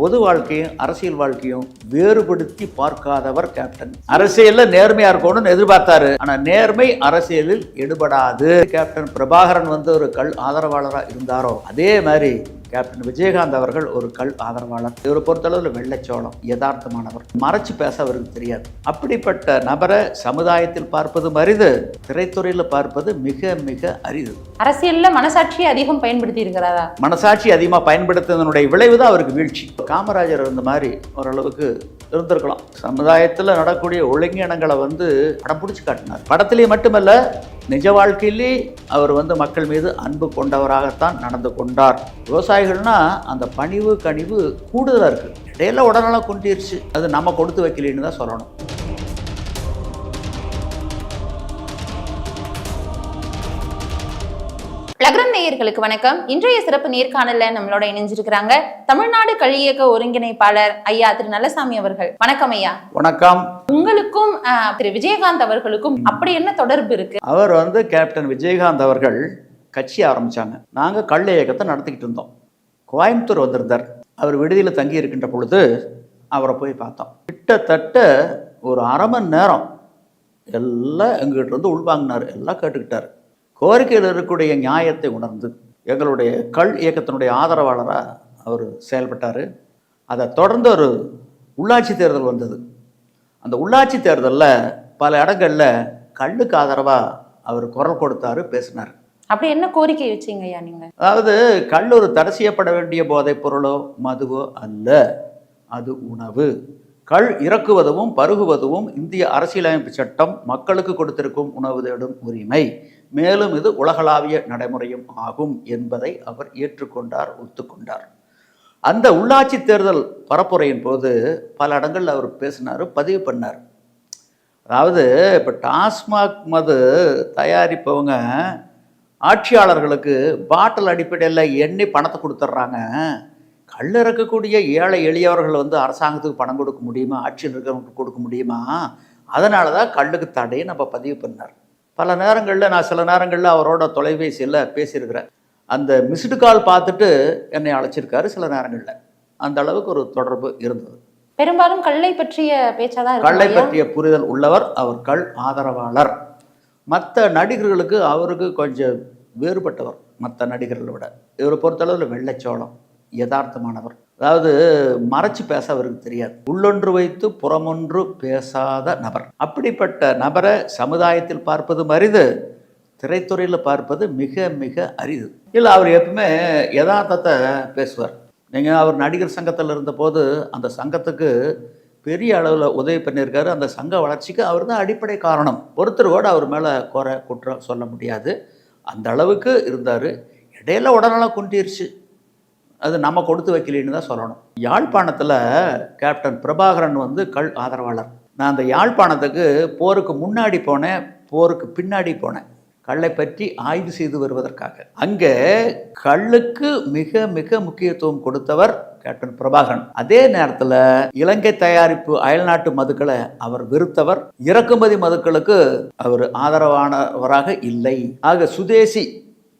பொது வாழ்க்கையும் அரசியல் வாழ்க்கையும் வேறுபடுத்தி பார்க்காதவர் கேப்டன் அரசியல்ல நேர்மையா இருக்கணும்னு எதிர்பார்த்தாரு. ஆனா நேர்மை அரசியலில் எடுபடாது. கேப்டன் பிரபாகரன் வந்து ஒரு கல் ஆதரவாளராக இருந்தாரோ? அதே மாதிரி கேப்டன் விஜயகாந்த் அவர்கள் ஒரு கல் ஆதரவாளர். இவரை பொறுத்தளவில் வெள்ளைச்சோளம் யதார்த்தமானவர். மறைச்சு பேச அவருக்கு தெரியாது. அப்படிப்பட்ட நபரை சமுதாயத்தில் பார்ப்பது அரிது திரைத்துறையில் பார்ப்பது மிக மிக அரிது. அரசியல்ல மனசாட்சியை அதிகம் பயன்படுத்தி இருக்கிறாரா? மனசாட்சி அதிகமாக பயன்படுத்துவதனுடைய விளைவு தான் அவருக்கு வீழ்ச்சி. காமராஜர் இருந்த மாதிரி ஓரளவுக்கு இருந்திருக்கலாம். சமுதாயத்தில் நடக்கூடிய ஒழுங்கினங்களை வந்து படம் பிடிச்சி காட்டினார். படத்திலேயே மட்டுமல்ல நிஜ வாழ்க்கையிலே அவர் வந்து மக்கள் மீது அன்பு கொண்டவராகத்தான் நடந்து கொண்டார். விவசாயிகள்னா அந்த பணிவு கனிவு கூடுதலாக இருக்குது இடையில உடனெல்லாம் கொண்டிருச்சு அது நம்ம கொடுத்து வைக்கலன்னு தான் சொல்லணும். லக்ரம் நேயர்களுக்கு வணக்கம். இன்றைய சிறப்பு நேர்காணல்ல நம்மளோட இணைஞ்சிருக்கிறாங்க தமிழ்நாடு கல்வியக்க ஒருங்கிணைப்பாளர் ஐயா திரு நல்லசாமி அவர்கள். வணக்கம் ஐயா. வணக்கம். உங்களுக்கும் திரு விஜயகாந்த் அவர்களுக்கும் அப்படி என்ன தொடர்பு இருக்கு? அவர் வந்து கேப்டன் விஜயகாந்த் அவர்கள் கட்சி ஆரம்பிச்சாங்க. நாங்கள் கள்ள இயக்கத்தை நடத்திக்கிட்டு இருந்தோம். கோயம்புத்தூர் வந்திருந்தார். அவர் விடுதியில் தங்கி இருக்கின்ற பொழுது அவரை போய் பார்த்தோம். கிட்டத்தட்ட ஒரு அரை மணி நேரம் எல்லாம் எங்ககிட்ட இருந்து உள்வாங்கினார். எல்லாம் கேட்டுக்கிட்டார். கோரிக்கையில் இருக்கக்கூடிய நியாயத்தை உணர்ந்து எங்களுடைய கல் இயக்கத்தினுடைய ஆதரவாளராக அவர் செயல்பட்டார். அதை தொடர்ந்து ஒரு உள்ளாட்சி தேர்தல் வந்தது. அந்த உள்ளாட்சி தேர்தலில் பல இடங்களில் கல்லுக்கு ஆதரவாக அவர் குரல் கொடுத்தாரு பேசினார். அப்படி என்ன கோரிக்கை வச்சீங்க ஐயா நீங்க? அதாவது கல் ஒரு தடை செய்யப்பட வேண்டிய போதைப் பொருளோ மதுவோ அல்ல. அது உணவு. கல் இறக்குவதும் பருகுவதும் இந்திய அரசியலமைப்பு சட்டம் மக்களுக்கு கொடுத்திருக்கும் உணவு தேடும் உரிமை. மேலும் இது உலகளாவிய நடைமுறையும் ஆகும் என்பதை அவர் ஏற்றுக்கொண்டார் ஒத்துக்கொண்டார். அந்த உள்ளாட்சி தேர்தல் பரப்புரையின் போது பல இடங்களில் அவர் பேசினார் பதிவு பண்ணார். அதாவது இப்போ டாஸ்மாக் மது தயாரிப்பவங்க ஆட்சியாளர்களுக்கு பாட்டில் அடிப்படையில் எண்ணி பணத்தை கொடுத்துட்றாங்க. கல் இறக்கக்கூடிய ஏழை எளியவர்கள் வந்து அரசாங்கத்துக்கு பணம் கொடுக்க முடியுமா? ஆட்சியில் இருக்கிறவங்களுக்கு கொடுக்க முடியுமா? அதனால தான் கல்லுக்கு தடையை நம்ம பதிவு பண்ணார். பல நேரங்களில் நான் சில நேரங்களில் அவரோட தொலைபேசியில் பேசியிருக்கிறேன். அந்த மிஸ்டு கால் பார்த்துட்டு என்னை அழைச்சிருக்காரு சில நேரங்களில். அந்த அளவுக்கு ஒரு தொடர்பு இருந்தது. பெரும்பாலும் கல்லை பற்றிய பேச்சாதான் கல்லை. பற்றிய புரிதல் உள்ளவர். அவர் கள் ஆதரவாளர். மற்ற நடிகர்களுக்கு அவருக்கு கொஞ்சம் வேறுபட்டவர் மற்ற நடிகர்களை விட. இவரை பொறுத்தளவில் வெள்ளைச்சோளம் யதார்த்தமானவர். அதாவது மறைச்சு பேச அவருக்கு தெரியாது. உள்ளொன்று வைத்து புறமொன்று பேசாத நபர். அப்படிப்பட்ட நபரை சமுதாயத்தில் பார்ப்பது அரிது திரைத்துறையில் பார்ப்பது மிக மிக அரிது. இல்லை அவர் எப்பவுமே யதார்த்தத்தை பேசுவார். நீங்கள் அவர் நடிகர் சங்கத்தில் இருந்தபோது அந்த சங்கத்துக்கு பெரிய அளவில் உதவி பண்ணியிருக்காரு. அந்த சங்க வளர்ச்சிக்கு அவர் தான் அடிப்படை காரணம். ஒருத்தர் கூட அவர் மேலே குறை குற்றம் சொல்ல முடியாது. அந்த அளவுக்கு இருந்தார். இடையில உடனெல்லாம் குண்டிருச்சு. அது நம்ம கொடுத்து வைக்கலன்னு தான் சொல்லணும். யாழ்ப்பாணத்தில் கேப்டன் பிரபாகரன் வந்து கல் ஆதரவாளர். நான் அந்த யாழ்ப்பாணத்துக்கு போருக்கு முன்னாடி போனேன் போருக்கு பின்னாடி போனேன். கல்லை பற்றி ஆய்வு செய்து வருவதற்காக. அங்கே கல்லுக்கு மிக மிக முக்கியத்துவம் கொடுத்தவர் கேப்டன் பிரபாகரன். அதே நேரத்தில் இலங்கை தயாரிப்பு அயல்நாட்டு மதுக்களை அவர் வெறுத்தவர். இறக்குமதி மதுக்களுக்கு அவர் ஆதரவானவராக இல்லை. ஆக சுதேசி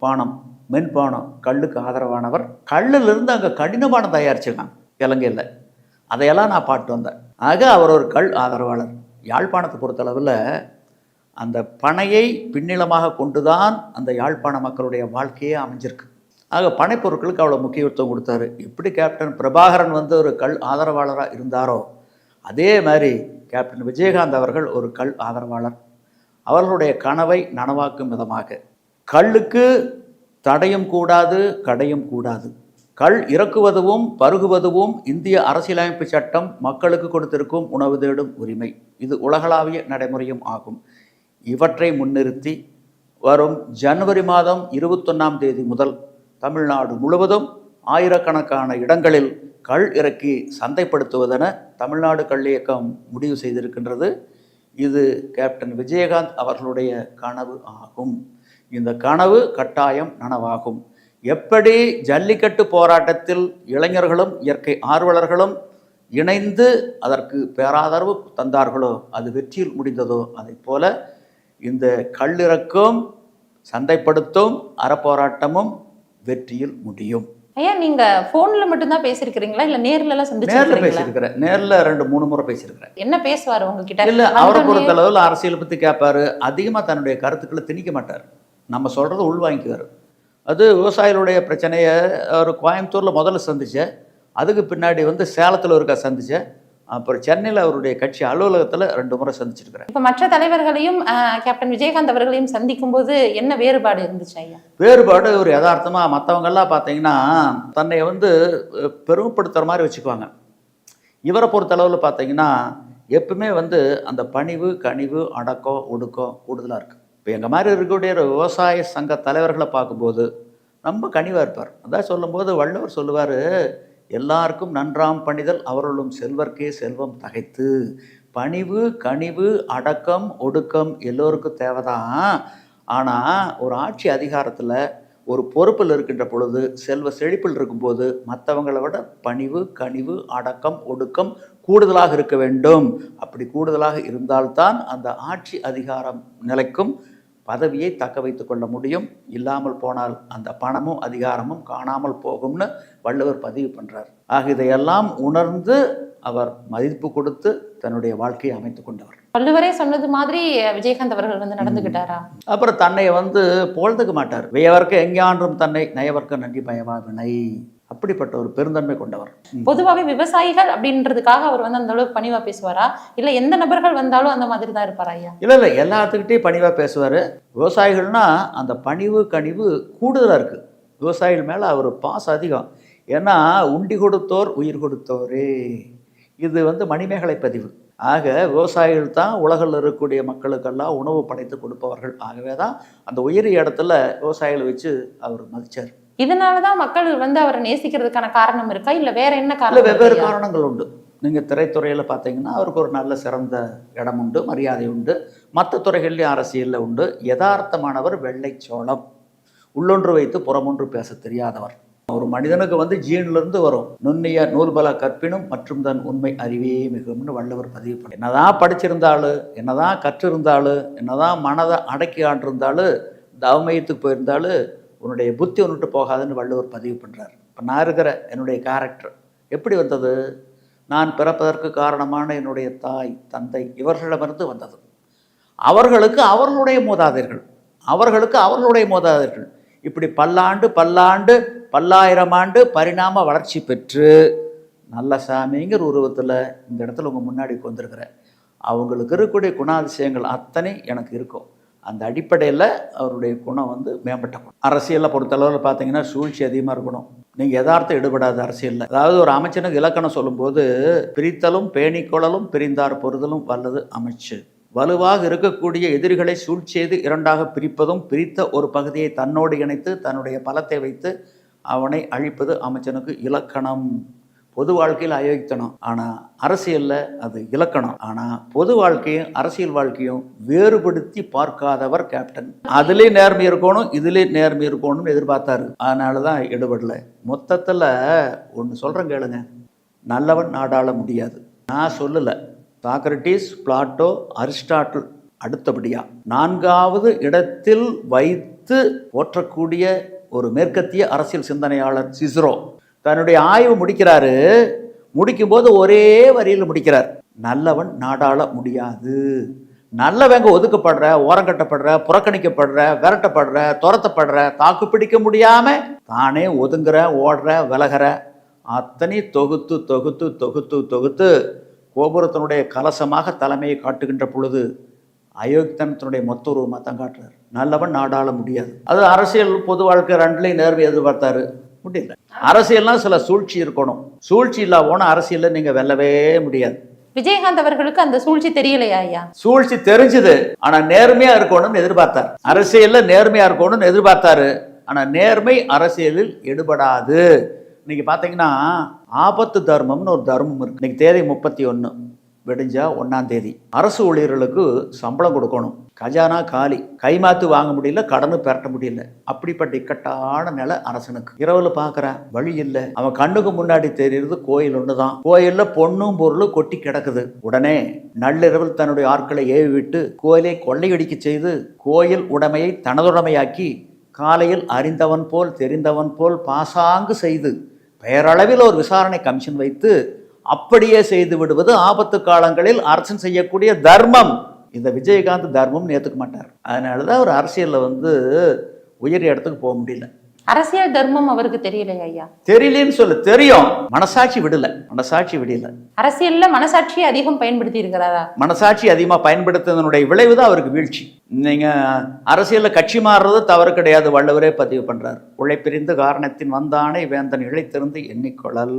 பானம் மென்பானம் கல்லுக்கு ஆதரவானவர். கல்லிலிருந்து அங்கே கடினமான தயாரிச்சிருக்காங்க இலங்கையில். அதையெல்லாம் நான் பாட்டு வந்தேன். ஆக அவர் ஒரு கல் ஆதரவாளர். யாழ்ப்பாணத்தை பொறுத்தளவில் அந்த பனையை பின்னிலமாக கொண்டுதான் அந்த யாழ்ப்பாண மக்களுடைய வாழ்க்கையே அமைஞ்சிருக்கு. ஆக பனைப்பொருட்களுக்கு அவ்வளோ முக்கியத்துவம் கொடுத்தாரு. எப்படி கேப்டன் பிரபாகரன் வந்து ஒரு கல் ஆதரவாளராக இருந்தாரோ அதே மாதிரி கேப்டன் விஜயகாந்த் அவர்கள் ஒரு கல் ஆதரவாளர். அவர்களுடைய கனவை நனவாக்கும் விதமாக. கல்லுக்கு தடையும் கூடாது கடையும் கூடாது. கல் இறக்குவதும் பருகுவதும் இந்திய அரசியலமைப்பு சட்டம் மக்களுக்கு கொடுத்திருக்கும் உணவு தேடும் உரிமை. இது உலகளாவிய நடைமுறையும் ஆகும். இவற்றை முன்னிறுத்தி வரும் ஜனவரி மாதம் இருபத்தொன்னாம் தேதி முதல் தமிழ்நாடு முழுவதும் ஆயிரக்கணக்கான இடங்களில் கள் இறக்கி சந்தைப்படுத்துவதென தமிழ்நாடு கள் இயக்கம் முடிவு செய்திருக்கின்றது. இது கேப்டன் விஜயகாந்த் அவர்களுடைய கனவு ஆகும். இந்த கனவு கட்டாயம் நனவாகும். எப்படி ஜல்லிக்கட்டு போராட்டத்தில் இளைஞர்களும் இயற்கை ஆர்வலர்களும் இணைந்து அதற்கு பேராதரவு தந்தார்களோ அது வெற்றியில் முடிந்ததோ அதைப் போல இந்த கல்லிறக்கும் சந்தைப்படுத்தும் அறப்போராட்டமும் வெற்றியில் முடியும். ஐயா நீங்க போன்ல மட்டும் தான் பேசிருக்கிறீங்களா இல்ல நேர்ல எல்லாம் நேர்ல சந்திச்சிருக்கீங்களா பேசியிருக்கிறேன். நேர்ல ரெண்டு மூணு முறை பேசியிருக்கிறேன். என்ன பேசுவாரு உங்ககிட்ட? இல்ல அவரை பொறுத்த அளவுல அரசியலை பத்தி கேட்பாரு. அதிகமா தன்னுடைய கருத்துக்களை திணிக்க மாட்டார். நம்ம சொல்றதை உள்வாங்கிக்குவார். அது விவசாயிகளுடைய பிரச்சனையை அவர் கோயம்புத்தூர்ல முதல்ல சந்திச்சேன். அதுக்கு பின்னாடி வந்து சேலத்துல ஒருக்கா சந்திச்சேன். அப்புறம் சென்னையில் அவருடைய கட்சி அலுவலகத்துல ரெண்டு முறை சந்திச்சிருக்கிறேன் இப்ப மற்ற தலைவர்களையும் கேப்டன் விஜயகாந்த் அவர்களையும் சந்திக்கும் போது என்ன வேறுபாடு இருந்துச்சு ஐயா? வேறுபாடு ஒரு யதார்த்தமா மத்தவங்க எல்லாம் பார்த்தீங்கன்னா தன்னை வந்து அஹ், பெருமைப்படுத்துற மாதிரி வச்சுக்குவாங்க. இவரை பொறுத்த அளவில் பார்த்தீங்கன்னா எப்பவுமே வந்து அந்த பணிவு கனிவு அடக்கம் ஒடுக்கம் கூடுதலாக இருக்குது இப்போ எங்கள் மாதிரி இருக்கக்கூடிய ஒரு விவசாய சங்க தலைவர்களை பார்க்கும்போது ரொம்ப கனிவாக இருப்பார். அதான் சொல்லும்போது வள்ளுவர் சொல்லுவார் எல்லாருக்கும் நன்றாம் பணிதல் அவர்களும் செல்வர்க்கே செல்வம் தகைத்து. பணிவு கனிவு அடக்கம் ஒடுக்கம் எல்லோருக்கும் தேவைதான். ஆனால் ஒரு ஆட்சி அதிகாரத்தில் ஒரு பொறுப்பில் இருக்கின்ற பொழுது செல்வ செழிப்பில் இருக்கும்போது மற்றவங்களை விட பணிவு கனிவு அடக்கம் ஒடுக்கம் கூடுதலாக இருக்க வேண்டும். அப்படி கூடுதலாக இருந்தால்தான் அந்த ஆட்சி அதிகாரம் நிலைக்கும். பதவியை தக்க வைத்துக் கொள்ள முடியும். இல்லாமல் போனால் அந்த பணமும் அதிகாரமும் காணாமல் போகும்னு வள்ளுவர் பதிவு பண்றார். ஆக இதையெல்லாம் உணர்ந்து அவர் மதிப்பு கொடுத்து தன்னுடைய வாழ்க்கையை அமைத்துக் கொண்டவர். வள்ளுவரே சொன்னது மாதிரி விஜயகாந்த் அவர்கள் வந்து நடந்துகிட்டாரா? அப்புறம் தன்னை வந்து புகழ்ந்துக்க மாட்டார். வியவர்க்க எங்கேயான்றும் தன்னை நயவர்க்க நன்றி பயவா வினை அப்படிப்பட்ட ஒரு பெருந்தன்மை கொண்டவர். பொதுவாகவே விவசாயிகள் அப்படின்றதுக்காக அவர் வந்து அந்த அளவுக்கு பணிவா பேசுவாரா? இல்ல எந்த நபர்கள் வந்தாலும் அந்த மாதிரி தான் இருப்பாரா ஐயா? இல்லை இல்லை எல்லாத்துக்கிட்டையும் பணிவாக பேசுவார். விவசாயிகள்னா அந்த பணிவு கனிவு கூடுதலாக இருக்குது விவசாயிகள் மேலே அவர் பாசம் அதிகம். ஏன்னா உண்டி கொடுத்தோர் உயிர் கொடுத்தோரே இது வந்து மணிமேகலை பதிவு. ஆக விவசாயிகள் தான் உலகில் இருக்கக்கூடிய மக்களுக்கெல்லாம் உணவு படைத்து கொடுப்பவர்கள். ஆகவே தான் அந்த உயிரி இடத்துல விவசாயிகளை வச்சு அவர் மதிச்சார் இதனாலதான் மக்கள் வந்து அவரை நேசிக்கிறதுக்கான காரணம் இருக்கா? இல்ல வேற என்ன காரணம் வெவ்வேறு? காரணங்கள் உண்டு நீங்கள் திரைத்துறையில் பார்த்தீங்கன்னா அவருக்கு ஒரு நல்ல சிறந்த இடம் உண்டு மரியாதை உண்டு. மற்ற துறைகள்லையும் அரசியலில் உண்டு. யதார்த்தமானவர் வெள்ளைச்சோளம் உள்ளொன்று வைத்து புறமொன்று பேச தெரியாதவர். ஒரு மனிதனுக்கு வந்து ஜீன்லேருந்து வரும். நுண்ணிய நூல்பல கற்பினும் மற்றும் தன் உண்மை அறிவே மிகும்னு வள்ளுவர் பதிவு பண்ணி. என்னதான் படிச்சிருந்தாலும் என்னதான் கற்றிருந்தாலும் என்னதான் மனதை அடக்கி ஆண்டிருந்தாலும் தவமயத்துக்கு போயிருந்தாலும் உன்னுடைய புத்தி ஒன்றுட்டு போகாதுன்னு வள்ளுவர் பதிவு பண்ணுறார் இப்போ நான் இருக்கிற என்னுடைய கேரக்டர் எப்படி வந்தது? நான் பிறப்பதற்கு காரணமான என்னுடைய தாய் தந்தை இவர்களிடமிருந்து வந்தது. அவர்களுக்கு அவர்களுடைய மூதாதையர்கள் அவர்களுக்கு அவர்களுடைய மூதாதையர்கள் இப்படி பல்லாண்டு பல்லாண்டு பல்லாயிரம் ஆண்டு பரிணாம வளர்ச்சி பெற்று நல்ல சாமிங்கிற உருவத்தில் இந்த இடத்துல உங்கள் முன்னாடி வந்திருக்கிறேன் அவங்களுக்கு இருக்கக்கூடிய குணாதிசயங்கள் அத்தனை எனக்கு இருக்கும். அந்த அடிப்படையில் அவருடைய குணம் வந்து மேம்பட்ட குணம். அரசியலை பொறுத்தளவில் பார்த்தீங்கன்னா சூழ்ச்சி அதிகமாக இருக்கணும். நீங்கள் யதார்த்தம் ஈடுபடாத அரசியலில். அதாவது ஒரு அமைச்சனுக்கு இலக்கணம் சொல்லும்போது பிரித்தலும் பேணிக்கொள்ளலும் பிரிந்தார் பொறுதலும் வல்லது அமைச்சு. வலுவாக இருக்கக்கூடிய எதிரிகளை சூழ்ச்சியது இரண்டாக பிரிப்பதும் பிரித்த ஒரு பகுதியை தன்னோடு இணைத்து தன்னுடைய பலத்தை வைத்து அவனை அழிப்பது அமைச்சனுக்கு இலக்கணம். பொது வாழ்க்கையில் அயோக்கித்தனம் ஆனால் அரசியலில் அது இலக்கணம். ஆனால் பொது வாழ்க்கையும் அரசியல் வாழ்க்கையும் வேறுபடுத்தி பார்க்காதவர் கேப்டன். அதிலே நேர்மை இருக்கணும் இதிலே நேர்மை இருக்கணும்னு எதிர்பார்த்தாரு. அதனால தான் ஈடுபடல மொத்தத்தில் ஒன்று சொல்கிறேன் கேளுங்க. நல்லவன் நாடாள முடியாது. நான் சொல்லலை. சாக்ரட்டிஸ் பிளாட்டோ அரிஸ்டாட்டில் அடுத்தபடியா. நான்காவது இடத்தில் வைத்து போற்றக்கூடிய ஒரு மேற்கத்திய அரசியல் சிந்தனையாளர் சிஸ்ரோ. தன்னுடைய ஆய்வு முடிக்கிறாரு முடிக்கும்போது ஒரே வரியில் முடிக்கிறார். நல்லவன் நாடாள முடியாது. நல்லவங்க ஒதுக்கப்படுற ஓரங்கட்டப்படுற புறக்கணிக்கப்படுற விரட்டப்படுற துரத்தப்படுற தாக்கு பிடிக்க முடியாம தானே ஒதுங்குற ஓடுற விலகிற அத்தனை தொகுத்து தொகுத்து தொகுத்து தொகுத்து கோபுரத்தினுடைய கலசமாக தலைமையை காட்டுகின்ற பொழுது அயோக்கியத்தனத்தினுடைய மொத்த உருவமாக தான் காட்டுறாரு. நல்லவன் நாடாள முடியாது. அது அரசியல் பொது வாழ்க்கை ரெண்டுலையும் நேர்மை எதிர்பார்த்தாரு. முடியல. அரசியல்னா சில சூழ்ச்சி இருக்கணும். சூழ்ச்சி இல்லா போனால் அரசியலில் நீங்கள் வெல்லவே முடியாது. விஜயகாந்த் அவர்களுக்கு அந்த சூழ்ச்சி தெரியலையா ஐயா? சூழ்ச்சி தெரிஞ்சுது. ஆனா நேர்மையா இருக்கணும்னு எதிர்பார்த்தார். அரசியல்ல நேர்மையா இருக்கணும்னு எதிர்பார்த்தாரு. ஆனா நேர்மை அரசியலில் எடுபடாது. இன்னைக்கு பாத்தீங்கன்னா ஆபத்து தர்மம்னு ஒரு தர்மம் இருக்கு. இன்னைக்கு தேதி முப்பத்தி ஒன்று வெடிஞ்சா ஒன்றாந்தேதி அரசு ஊழியர்களுக்கு சம்பளம் கொடுக்கணும். கஜானா காலி. கைமாத்து வாங்க முடியல கடனு பெரட்ட முடியல. அப்படிப்பட்ட இக்கட்டான நிலை அரசனுக்கு. இரவுல பார்க்கறேன் வழி இல்லை. அவன் கண்ணுக்கு முன்னாடி தெரியுறது கோயில் ஒண்ணுதான். கோயில்ல பொண்ணும் பொருளும் கொட்டி கிடக்குது. உடனே நள்ளிரவில் தன்னுடைய ஆட்களை ஏவி விட்டு கோயிலை கொள்ளையடிக்க செய்து கோயில் உடைமையை தனதுடைமையாக்கி காலையில் அறிந்தவன் போல் தெரிந்தவன் போல் பாசாங்கு செய்து பெயரளவில் ஒரு விசாரணை கமிஷன் வைத்து அப்படியே செய்து விடுவது ஆபத்து காலங்களில் அரசன் செய்யக்கூடிய தர்மம். இந்த விஜயகாந்த் தர்மம் ஏற்றுக்க மாட்டார். அதனால தான் அவர் அரசியலில் வந்து உயரிய இடத்துக்கு போக முடியல. அரசியல் தர்மம் அவருக்கு தெரியலையா ஐயா. தெரியலன்னு சொல்லு. தெரியும். மனசாட்சி விடல. மனசாட்சி விடல. அரசியல்ல மனசாட்சியை அதிகம் பயன்படுத்தி இருக்கிறாரா? மனசாட்சி அதிகமாக பயன்படுத்துவதனுடைய விளைவு தான் அவருக்கு வீழ்ச்சி. நீங்கள் அரசியலில் கட்சி மாறுறது தவறு கிடையாது. வள்ளுவரே பதிவு பண்ணுறார் உழைப்பிரிந்து காரணத்தின் வந்தானே வேந்தன் இழைத்திருந்து எண்ணிக்கொள்ளல்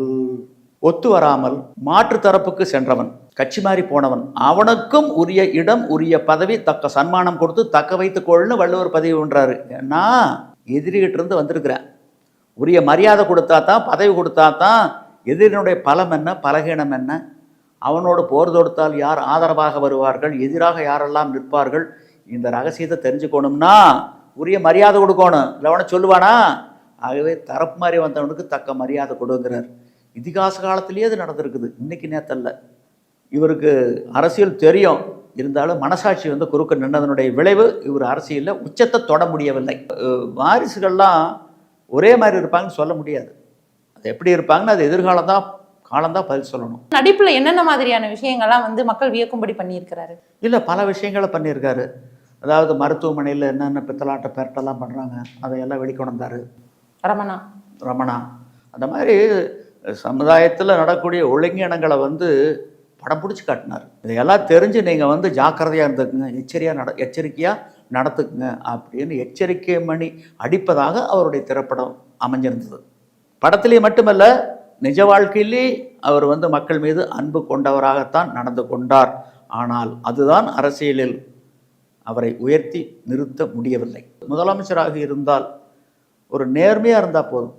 ஒத்து வராமல் மாற்று தரப்புக்கு சென்றவன் கட்சி மாறி போனவன் அவனுக்கும் உரிய இடம் உரிய பதவி தக்க சன்மானம் கொடுத்து தக்க வைத்துக் கொள்னு வள்ளுவர் பதவி ஒன்றாரு ஏன்னா எதிரிகிட்ட இருந்து வந்திருக்கிறேன் உரிய மரியாதை கொடுத்தா தான் பதவி கொடுத்தா தான் எதிரினுடைய பலம் என்ன பலகீனம் என்ன? அவனோடு போர் தொடுத்தால் யார் ஆதரவாக வருவார்கள் எதிராக யாரெல்லாம் நிற்பார்கள்? இந்த ரகசியத்தை தெரிஞ்சுக்கணும்னா உரிய மரியாதை கொடுக்கணும். இல்லை அவனை சொல்லுவானா? ஆகவே தரப்பு மாதிரி வந்தவனுக்கு தக்க மரியாதை கொடுங்கிறார். இதிகாச காலத்திலேயே அது நடந்திருக்குது. இன்னைக்கு நேத்தல்ல. இவருக்கு அரசியல் தெரியும். இருந்தாலும் மனசாட்சி வந்து குறுக்க நின்னதனுடைய விளைவு இவர் அரசியலில் உச்சத்தை தொட முடியவில்லை. வாரிசுகள்லாம் ஒரே மாதிரி இருப்பாங்கன்னு சொல்ல முடியாது. அது எப்படி இருப்பாங்கன்னு அது எதிர்காலம் தான் காலம்தான் பதில் சொல்லணும். நடிப்புல என்னென்ன மாதிரியான விஷயங்கள்லாம் வந்து மக்கள் வியக்கும்படி பண்ணியிருக்கிறாரு? இல்லை பல விஷயங்களை பண்ணியிருக்காரு. அதாவது மருத்துவமனையில் என்னென்ன பித்தலாட்ட பெரட்டெல்லாம் பண்ணுறாங்க அதையெல்லாம் வெளிக்கொணர்ந்தாரு. ரமணா. ரமணா. அந்த மாதிரி சமுதாயத்தில் நடக்கூடிய ஒழுங்கினங்களை வந்து படம் பிடிச்சி காட்டினார். இதையெல்லாம் தெரிஞ்சு நீங்கள் வந்து ஜாக்கிரதையாக இருந்துக்குங்க எச்சரியாக நட எச்சரிக்கையாக நடத்துக்குங்க அப்படின்னு எச்சரிக்கை மணி அடிப்பதாக அவருடைய திரைப்படம் அமைஞ்சிருந்தது. படத்திலே மட்டுமல்ல நிஜ வாழ்க்கையிலே அவர் வந்து மக்கள் மீது அன்பு கொண்டவராகத்தான் நடந்து கொண்டார். ஆனால் அதுதான் அரசியலில் அவரை உயர்த்தி நிறுத்த முடியவில்லை. முதலமைச்சராக இருந்தால் ஒரு நேர்மையாக இருந்தால் போதும்.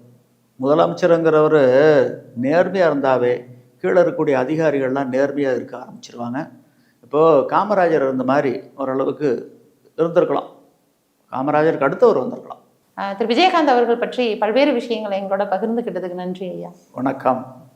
முதலமைச்சருங்கிறவர் நேர்மையாக இருந்தாவே கீழே இருக்கக்கூடிய அதிகாரிகள்லாம் நேர்மையாக இருக்க ஆரம்பிச்சிருவாங்க. இப்போது காமராஜர் இருந்த மாதிரி ஓரளவுக்கு இருந்திருக்கலாம். காமராஜருக்கு அடுத்தவர் வந்திருக்கலாம். திரு. விஜயகாந்த் அவர்கள் பற்றி பல்வேறு விஷயங்களை எங்களோட பகிர்ந்துகிட்டதுக்கு நன்றி ஐயா. வணக்கம்.